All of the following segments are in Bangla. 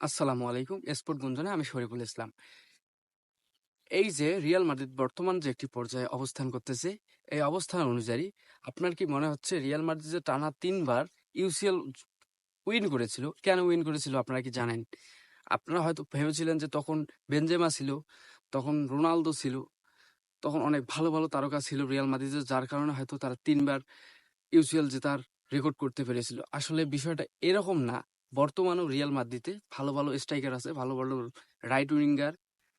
আসসালামু আলাইকুম। স্পোর্ট গুঞ্জনে আমি শরীফুল ইসলাম। এই যে রিয়াল মাদ্রিদ বর্তমান যে একটি পর্যায়ে অবস্থান করতেছে, এই অবস্থান অনুযায়ী আপনার কি মনে হচ্ছে রিয়াল মাদ্রিদ যে টানা তিনবার ইউসিএল উইন করেছিল? কেন উইন করেছিল আপনারা কি জানেন? আপনারা হয়তো ভেবেছিলেন যে তখন বেনজেমা ছিল, তখন রোনালদো ছিল, তখন অনেক ভালো ভালো তারকা ছিল রিয়াল মাদ্রিদের, যার কারণে হয়তো তারা তিনবার ইউসিএল জেতার রেকর্ড করতে পেরেছিল। আসলে বিষয়টা এরকম না। বর্তমানেও রিয়াল মাদ্রিদে ভালো ভালো স্ট্রাইকার আছে, ভালো ভালো রাইট উইঙ্গার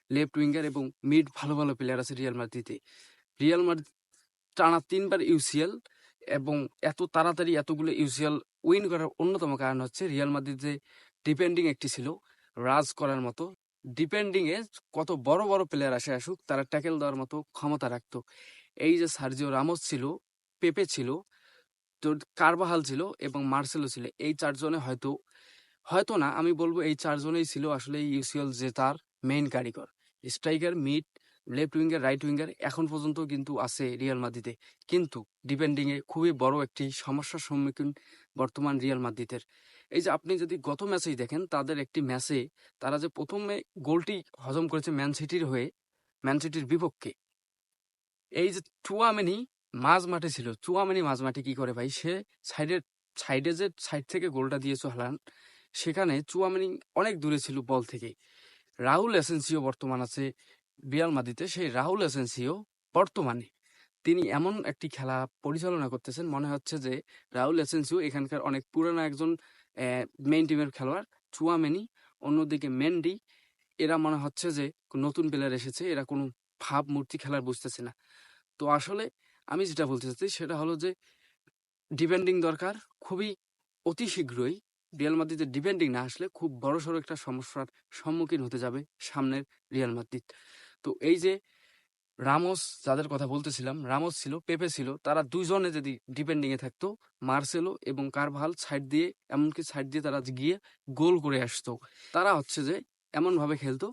লেফট উইঙ্গার এবং মিড ভালো ভালো প্লেয়ার আছে রিয়াল মাদ্রিদে রিয়াল মাদ্রিদ টানা তিনবার ইউসিএল এবং এত তাড়াতাড়ি এতগুলো ইউসিএল উইন করার অন্যতম কারণ হচ্ছে রিয়াল মাদ্রিদে ডিপেন্ডিং একটি ছিল, রাজ করার মতো। ডিপেন্ডিং এ কত বড় বড় প্লেয়ার আসে আসুক, তারা ট্যাকেল দেওয়ার মতো ক্ষমতা রাখতো। এই যে সার্জিও রামোস ছিল, পেপে ছিল কারবাহাল ছিল এবং মার্সেলো ছিল। এই চারজনে হয়তো হয়তো না, আমি বলব এই চারজনেই ছিল আসলে ইউসিএল জেতার মেইন কারিগর। Striker mid left winger right winger এখন পর্যন্ত কিন্তু আছে রিয়াল মাদ্রিদে কিন্তু ডিপেন্ডিংয়ে খুবই বড় একটি সমস্যার সম্মুখীন বর্তমান রিয়াল মাদ্রিদের এই যে আপনি যদি গত ম্যাচেই দেখেন, তাদের একটি ম্যাচে তারা যে প্রথমে গোলটি হজম করেছে ম্যান সিটির হয়ে, ম্যান সিটির বিপক্ষে। এই যে চুয়ামেনি মাঝ মাঠে ছিল। চুয়ামেনি মাঝ মাঠে কি করে ভাই? সে সাইডের সাইডে যে সাইড থেকে গোলটা দিয়েছে হালান, সেখানে চুয়ামেনি অনেক দূরে ছিল বল থেকে। রাহুল এসেন্সিও বর্তমান আছে রিয়াল মাদিতে সেই রাহুল এসেন্সিও বর্তমানে। তিনি এমন একটি খেলা পরিচালনা করতেছেন, মনে হচ্ছে যে রাহুল এসেন্সিও এখানকার অনেক পুরানো একজন মেইন টিমের খেলোয়াড়, চুয়ামেনি। অন্যদিকে মেন্ডি, এরা মনে হচ্ছে যে নতুন প্লেয়ার এসেছে, এরা কোনো ভাব মূর্তি খেলার বুঝতেছে না। তো আসলে আমি যেটা বলতে চাচ্ছি সেটা হলো যে ডিপেন্ডিং দরকার খুবই অতি শীঘ্রই। রিয়াল মাদ্রিদের ডিপেন্ডিং না আসলে খুব বড়সড় একটা সমস্যার সম্মুখীন হতে যাবে সামনের রিয়াল মাদ্রিদ তো এই যে রামোস, যাদের কথা বলতেছিলাম, রামোস ছিল, পেপে ছিল, তারা দুইজনে যদি ডিপেন্ডিংয়ে থাকতো, মার্সেলো এবং কারভাল সাইড দিয়ে, এমনকি সাইড দিয়ে তারা গিয়ে গোল করে আসতো। তারা হচ্ছে যে, এমনভাবে খেলতো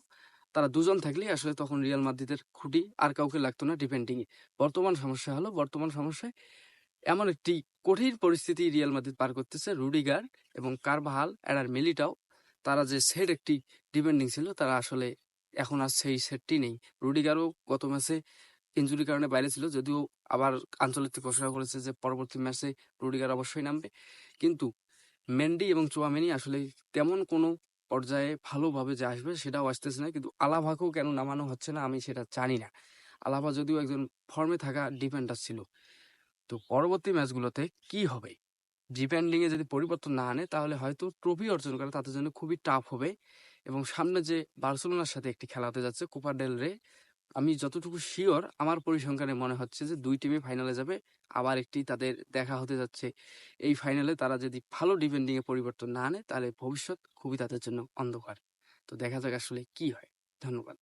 তারা দুজন থাকলেই আসলে তখন রিয়াল মাদ্রিদের খুঁটি আর কাউকে লাগতো না ডিপেন্ডিং এ বর্তমান সমস্যা হলো, বর্তমান সমস্যায় এমন একটি কঠিন পরিস্থিতি রিয়াল মাদ্রিদ পার করতেছে। রুডিগার এবং কারবাহাল এরার মিলিটাও তারা যে সেট একটি ডিপেন্ডিং ছিল, তারা আসলে এখন আর সেই সেটটি নেই। রুডিগারও গত ম্যাচে ইঞ্জুরির কারণে বাইরে ছিল, যদিও আবার আঞ্চলিক ঘোষণা করেছে যে পরবর্তী ম্যাচে রুডিগার অবশ্যই নামবে। কিন্তু মেন্ডি এবং চোয়ামেনি আসলে তেমন কোনো পর্যায়ে ভালোভাবে যে আসবে সেটাও আসতেছে না। কিন্তু আলাভাকেও কেন নামানো হচ্ছে না আমি সেটা জানি না। আলাভা যদিও একজন ফর্মে থাকা ডিফেন্ডার ছিল। তো পরবর্তী ম্যাচগুলোতে কি হবে? ডিফেন্ডিংয়ে যদি পরিবর্তন না আনে, তাহলে হয়তো ট্রফি অর্জন করে তাদের জন্য খুবই টাফ হবে। এবং সামনে যে বার্সেলোনার সাথে একটি খেলাতে যাচ্ছে কোপা ডেল রে আমি যতটুকু শিওর আমার পরিসংখ্যানে মনে হচ্ছে যে দুই টিমই ফাইনালে যাবে, আবার একটি তাদের দেখা হতে যাচ্ছে। এই ফাইনালে তারা যদি ভালো ডিফেন্ডিংয়ে পরিবর্তন না আনে, তাহলে ভবিষ্যৎ খুবই তাদের জন্য অন্ধকার। তো দেখা যাক আসলে কি হয়। ধন্যবাদ।